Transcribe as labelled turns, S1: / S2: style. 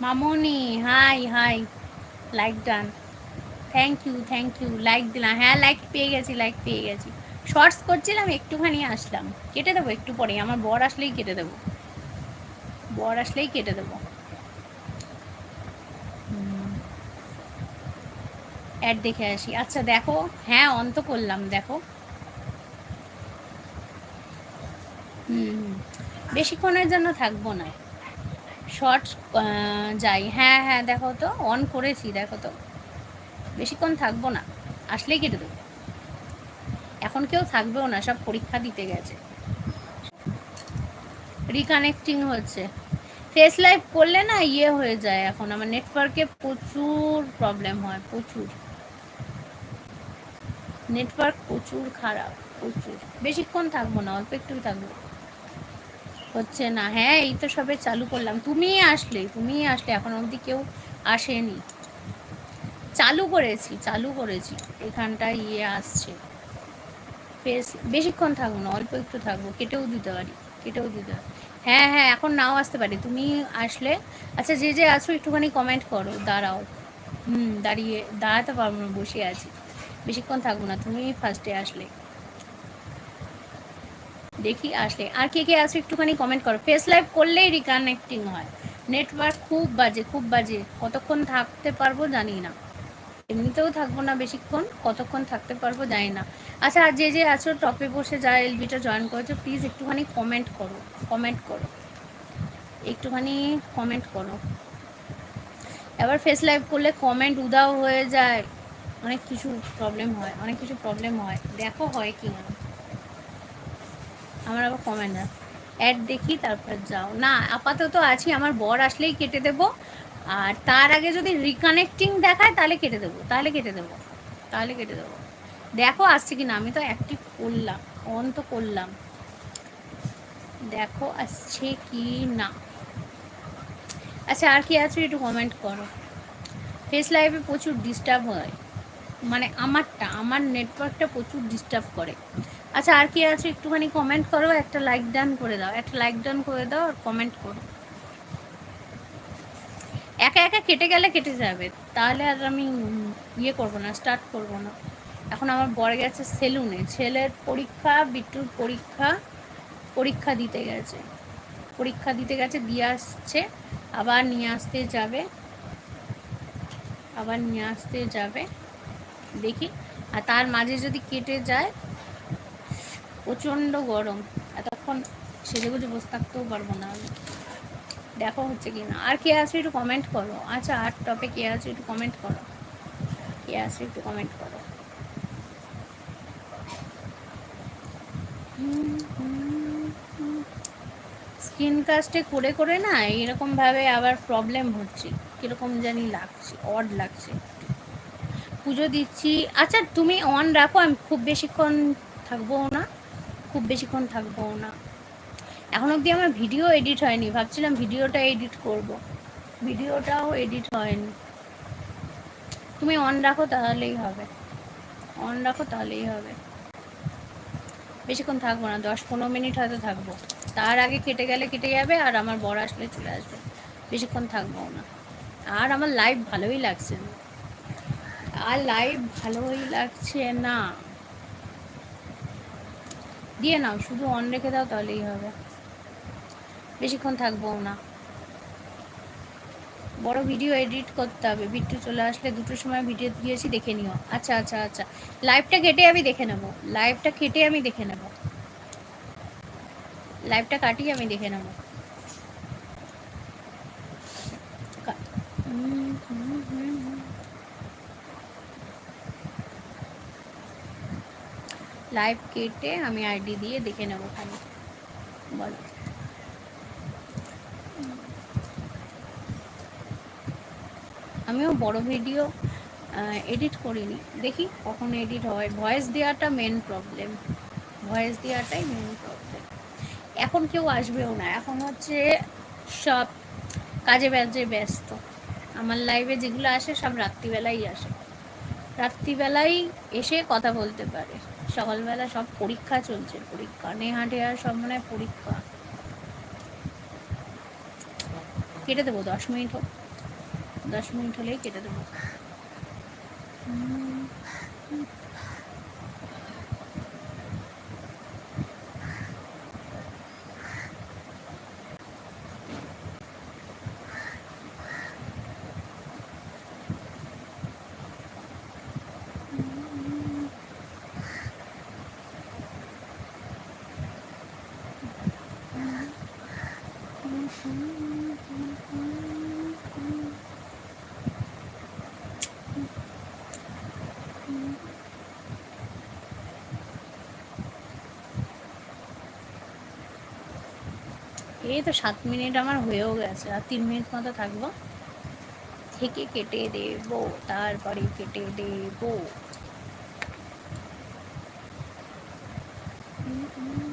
S1: Mamoni hi hi like done thank you thank you like দিলাম। হ্যাঁ like পেয়ে গেছি লাইক পেয়ে গেছি। শর্টস করছিলাম, একটুখানি আসলাম। কেটে দেবো একটু পরে আমার বর আসলেই কেটে দেবো। বর আসলেই কেটে দেবো। অ্যাড দেখে আসি। আচ্ছা দেখো। হ্যাঁ অন্ত করলাম, দেখো। হুম। বেশিক্ষণের জন্য থাকব না। শর্টস যাই। হ্যাঁ হ্যাঁ দেখো তো অন করেছি, দেখো তো। বেশিক্ষণ থাকব না, আসলেই কেটে দেবো। এখন কেউ থাকবেও না, সব পরীক্ষা দিতে গেছে। রিকানেক্টিং হচ্ছে। ফেস লাইভ করলে না ইয়ে হয়ে যায় এখন, আমার নেটওয়ার্কে প্রচুর প্রবলেম হয়, প্রচুর। নেটওয়ার্ক প্রচুর খারাপ, প্রচুর। বেশিক্ষণ থাকব না, অল্প একটুই থাকব। হচ্ছে না। হ্যাঁ এই তো সবে চালু করলাম। তুমিই আসলে তুমিই আসলে। এখন অবধি কেউ আসেনি। চালু করেছি চালু করেছি। এখানটা ইয়ে আসছে। ফেস বেশিক্ষণ থাকব না অল্প একটু থাকব। কেটেও দিতে পারি, কেটেও দিতে পারি। হ্যাঁ হ্যাঁ এখন নাও আসতে পারি। তুমি আসলে আচ্ছা যে যে আছো একটুখানি কমেন্ট করো, দাঁড়াও। হুম, দাঁড়িয়ে, দাঁড়াতে পারব না, বসে আছি। বেশিক্ষণ থাকব না, তুমি ফার্স্টে আসলে। দেখি আসলে আর কে কে আছো একটুখানি কমেন্ট করো। ফেস লাইভ করলেই রিকানেক্টিং হয়। নেটওয়ার্ক খুব বাজে খুব বাজে। কতক্ষণ থাকতে পারব জানি না। এমনিতেও থাকব না বেশিক্ষণ, কতক্ষণ থাকতে পারব জানি না। আচ্ছা আর যে যে আছো টপে বসে যা এলবিটা জয়েন করেছ প্লিজ একটুখানি কমেন্ট করো কমেন্ট করো। একটুখানি কমেন্ট করো। এবার ফেস লাইভ করলে কমেন্ট উদাও হয়ে যায়। অনেক কিছু প্রবলেম হয়, অনেক কিছু প্রবলেম হয়। দেখো হয় কি না আমার আবার কমেন্ট না অ্যাড দেখি, তারপর যাও। না, আপাতত আছি, আমার বর আসলেই কেটে দেবো। আর তার আগে যদি রিকানেক্টিং দেখায়, তাহলে কেটে দেবো, তাহলে কেটে দেবো, তাহলে কেটে দেবো। দেখো আসছে কি না আমি তো অ্যাক্টিভ করলাম অন তো করলাম। দেখো আসছে কি না আচ্ছা আর কি আছে একটু কমেন্ট করো। ফেস লাইভে প্রচুর ডিস্টার্ব হয়। মানে আমারটা, আমার নেটওয়ার্কটা প্রচুর ডিস্টার্ব করে। আচ্ছা আর কি আছে একটুখানি কমেন্ট করো, একটা লাইক ডান করে দাও, একটা লাইক ডান করে দাও আর কমেন্ট করো। একা একা কেটে গেলে কেটে যাবে, তাহলে আর আমি ইয়ে করব না স্টার্ট করব না। এখন আমার বর গেছে সেলুনে ছেলের পরীক্ষা, বিট্টুর পরীক্ষা পরীক্ষা দিতে গেছে। পরীক্ষা দিতে গেছে, দিয়ে আসছে, আবার নিয়ে আসতে যাবে, আবার নিয়ে আসতে যাবে, দেখি। আর তার মাঝে যদি কেটে যায় প্রচণ্ড গরম। এতক্ষণ সেজে গুজে বসে থাকতেও পারব না আমি। দেখো হচ্ছে কি না আর কে আছে একটু কমেন্ট করো। আচ্ছা আর টপে কে আছে একটু কমেন্ট করো। কে আছে একটু কমেন্ট করো। স্কিন কাস্টে করে করে না এরকমভাবে আবার প্রবলেম হচ্ছে। কীরকম জানি লাগছে অড লাগছে। পুজো দিচ্ছি। আচ্ছা তুমি অন রাখো। আমি খুব বেশিক্ষণ থাকব না। খুব বেশিক্ষণ থাকব না। এখন অবধি আমার ভিডিও এডিট হয়নি, ভাবছিলাম ভিডিওটা এডিট করব। ভিডিওটাও এডিট হয়নি। তুমি অন রাখো তাহলেই হবে। অন রাখো তাহলেই হবে। বেশিক্ষণ থাকব না, দশ পনেরো মিনিট হয়তো থাকব। তার আগে কেটে গেলে কেটে যাবে আর আমার বড় আসলে চলে আসবে। বেশিক্ষণ থাকব না। আর আমার লাইভ ভালোই লাগছে না। আর লাইভ ভালোই লাগছে না। দিয়ে নাও, শুধু অন রেখে দাও তাহলেই হবে। বেশিক্ষণ থাকব না। বড় ভিডিও এডিট করতে হবে। বিট্টু চলে আসলে দুটোর সময় ভিডিও দিয়েছি, দেখে নিও। আচ্ছা আচ্ছা আচ্ছা। লাইভটা কেটে আমি দেখে নেব। লাইভটা কেটে আমি দেখে নেব। লাইভটা কাটিয়ে আমি দেখে নেব। লাইভ কেটে আমি আইডি দিয়ে দেখে নেব খালি। বলো। আমিও বড় ভিডিও এডিট করিনি। দেখি কখন এডিট হয়। ভয়েস দেওয়াটা মেন প্রবলেম ভয়েস দেওয়াটাই মেন প্রবলেম এখন কেউ আসবেও না। এখন হচ্ছে সব কাজে বাজে ব্যস্ত। আমার লাইভে যেগুলো আসে সব রাত্রিবেলাই আসে। রাত্রিবেলাই এসে কথা বলতে পারে। সকালবেলা সব পরীক্ষা চলছে। পরীক্ষা, নেহাটে আর সব মনে পরীক্ষা। কেটে দেবো, দশ মিনিট হোক। দশ মিনিট হলেই কেটে দেবো। এই তো সাত মিনিট আমার হয়েও গেছে, আর তিন মিনিট মতো থাকব। থেকে কেটে দেব, তারপরে কেটে দেব। হুম